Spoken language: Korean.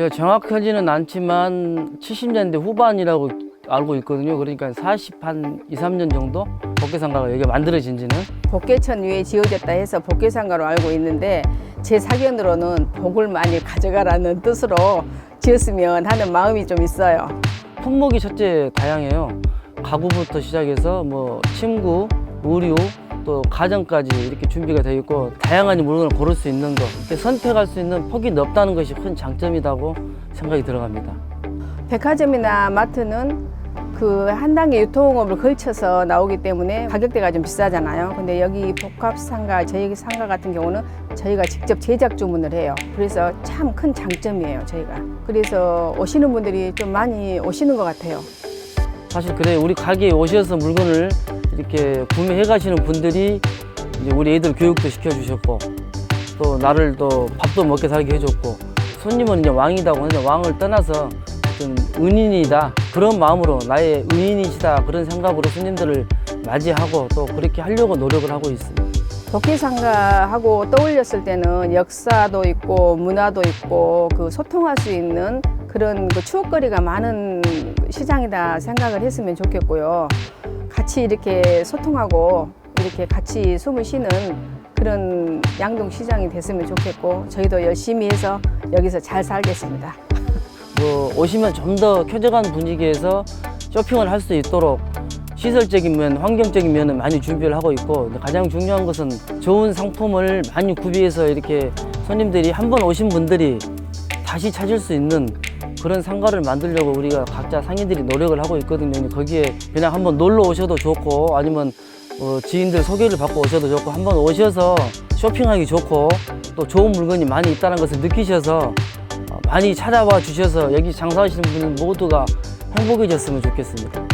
제가 정확하지는 않지만 70년대 후반이라고 알고 있거든요. 그러니까 40한 2, 3년 정도 복개상가가 여기가 만들어진 지는 복개천 위에 지어졌다 해서 복개상가로 알고 있는데 제 사견으로는 복을 많이 가져가라는 뜻으로 지었으면 하는 마음이 좀 있어요. 품목이 첫째 다양해요. 가구부터 시작해서 뭐 침구, 의류, 또 가전까지 이렇게 준비가 되어 있고 다양한 물건을 고를 수 있는 것, 선택할 수 있는 폭이 넓다는 것이 큰 장점이라고 생각이 들어갑니다. 백화점이나 마트는 그 한 단계 유통업을 걸쳐서 나오기 때문에 가격대가 좀 비싸잖아요. 근데 여기 복합상가, 저희 상가 같은 경우는 저희가 직접 제작 주문을 해요. 그래서 참 큰 장점이에요, 저희가. 그래서 오시는 분들이 좀 많이 오시는 것 같아요. 사실 그래 우리 가게에 오셔서 물건을 이렇게 구매해 가시는 분들이 이제 우리 애들 교육도 시켜주셨고 또 나를 또 밥도 먹게 살게 해줬고 손님은 이제 왕이다고 하는데 왕을 떠나서 어떤 은인이다 그런 마음으로 나의 은인이시다 그런 생각으로 손님들을 맞이하고 또 그렇게 하려고 노력을 하고 있습니다. 복귀상가하고 떠올렸을 때는 역사도 있고 문화도 있고 그 소통할 수 있는 그런 그 추억거리가 많은 시장이다 생각을 했으면 좋겠고요. 같이 이렇게 소통하고 이렇게 같이 숨을 쉬는 그런 양동 시장이 됐으면 좋겠고 저희도 열심히 해서 여기서 잘 살겠습니다. 뭐 오시면 좀 더 쾌적한 분위기에서 쇼핑을 할 수 있도록 시설적인 면, 환경적인 면은 많이 준비를 하고 있고 가장 중요한 것은 좋은 상품을 많이 구비해서 이렇게 손님들이 한 번 오신 분들이 다시 찾을 수 있는 그런 상가를 만들려고 우리가 각자 상인들이 노력을 하고 있거든요. 거기에 그냥 한번 놀러 오셔도 좋고 아니면 어, 지인들 소개를 받고 오셔도 좋고 한번 오셔서 쇼핑하기 좋고 또 좋은 물건이 많이 있다는 것을 느끼셔서 어, 많이 찾아와 주셔서 여기 장사하시는 분 모두가 행복해졌으면 좋겠습니다.